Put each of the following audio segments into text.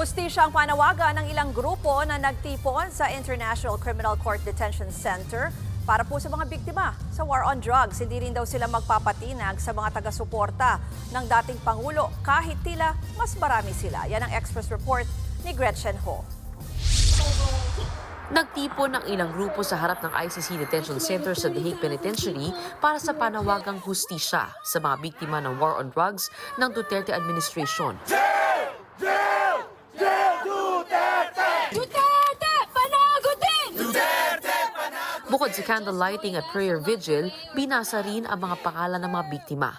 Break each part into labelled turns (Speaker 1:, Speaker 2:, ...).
Speaker 1: Hustisya ang panawagan ng ilang grupo na nagtipon sa International Criminal Court Detention Center para po sa mga biktima sa war on drugs. Hindi rin daw sila magpapatinag sa mga taga-suporta ng dating Pangulo kahit tila mas marami sila. Yan ang Express Report ni Gretchen Ho.
Speaker 2: Nagtipon ng ilang grupo sa harap ng ICC Detention Center sa The Hague Penitentiary para sa panawagang hustisya sa mga biktima ng war on drugs ng Duterte administration.
Speaker 3: Duterte!
Speaker 2: Bukod sa candle lighting at prayer vigil, binasa rin ang mga pangalan ng mga biktima.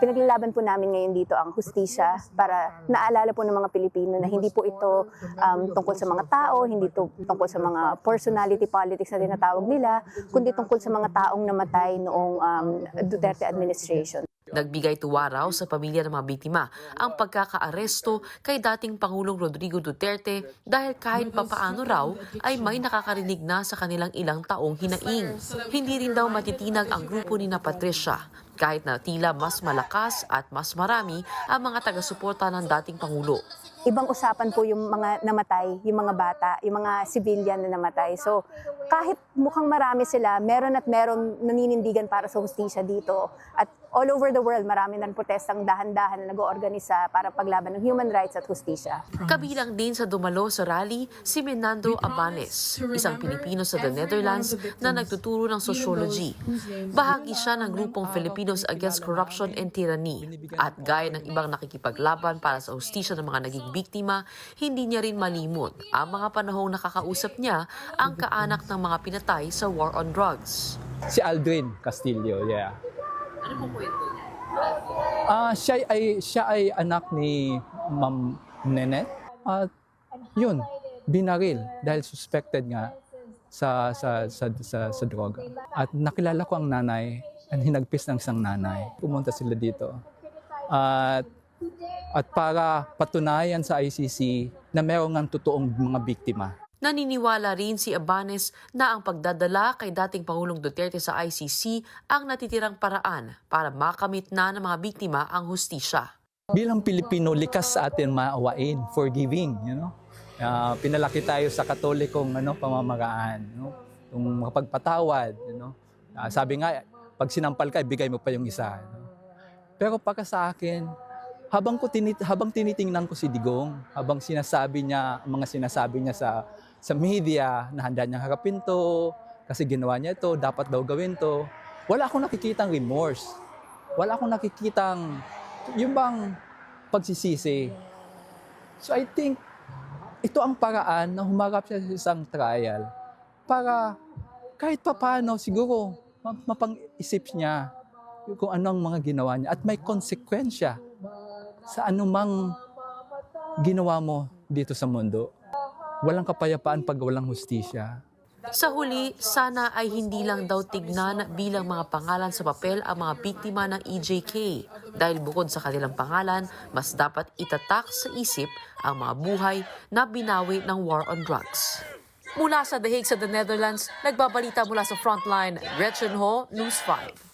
Speaker 4: Pinaglalaban po namin ngayon dito ang hustisya para naalala po ng mga Pilipino na hindi po ito um, tungkol sa mga tao, hindi to tungkol sa mga personality politics na tinatawag nila, kundi tungkol sa mga taong namatay noong um, Duterte administration.
Speaker 2: Nagbigay tuwa raw sa pamilya ng mga biktima ang pagkakaaresto kay dating Pangulong Rodrigo Duterte dahil kahit papaano raw ay may nakakarinig na sa kanilang ilang taong hinaing. Hindi rin daw matitinag ang grupo ni na Patricia kahit na tila mas malakas at mas marami ang mga taga-suporta ng dating Pangulo.
Speaker 4: Ibang usapan po yung mga namatay, yung mga bata, yung mga civilian na namatay. So kahit mukhang marami sila, meron at meron naninindigan para sa hustisya dito. At all over the world, marami ng protestang dahan-dahan na nag-oorganisa para paglaban ng human rights at hustisya.
Speaker 2: Kabilang din sa dumalo sa rally si Menandro Abanes, isang Pilipino sa the Netherlands na nagtuturo ng sociology. Bahagi siya ng grupong Filipinos Against Corruption and Tyranny. At gaya ng ibang nakikipaglaban para sa hustisya ng mga naging biktima, hindi niya rin malimot ang mga panahong nakakausap niya ang kaanak ng mga pinatay sa war on drugs.
Speaker 5: Si Aldrin Castillo, yeah.
Speaker 2: Ano pong kwento niya?
Speaker 5: Ah, siya ay siya ay anak ni Ma'am Nenet. At yun, binaril dahil suspected nga sa sa sa sa, sa droga. At nakilala ko ang nanay at hinagpis ng isang nanay. Pumunta sila dito. At at para patunayan sa ICC na meron ng totoong mga biktima.
Speaker 2: Naniniwala rin si Abanes na ang pagdadala kay dating Pangulong Duterte sa ICC ang natitirang paraan para makamit na ng mga biktima ang hustisya.
Speaker 5: bilang Pilipino, likas sa atin maawain, forgiving, you know. Ah, pinalaki tayo sa katolikong ano pamamaraan, no? Yung makapagpatawad, you know. Ah, sabi nga, pag sinampal ka, ibigay mo pa yung isa. no? Pero pagka sa akin, habang ko tinit habang tinitingnan ko si Digong, habang sinasabi niya, mga sinasabi niya sa sa media na handa niyang harapin to, kasi ginawa niya ito, dapat daw gawin to. Wala akong nakikitang remorse. Wala akong nakikitang yung bang pagsisisi. So I think ito ang paraan na humarap siya sa isang trial para kahit papano siguro ma- mapang-isip niya kung ano ang mga ginawa niya at may konsekwensya sa anumang ginawa mo dito sa mundo. Walang kapayapaan pag walang hustisya.
Speaker 2: Sa huli, sana ay hindi lang daw tignan bilang mga pangalan sa papel ang mga biktima ng EJK dahil bukod sa kanilang pangalan, mas dapat itatak sa isip ang mga buhay na binawi ng war on drugs. Mula sa The Hague sa the Netherlands, nagbabalita mula sa frontline, Gretchen Ho, News 5.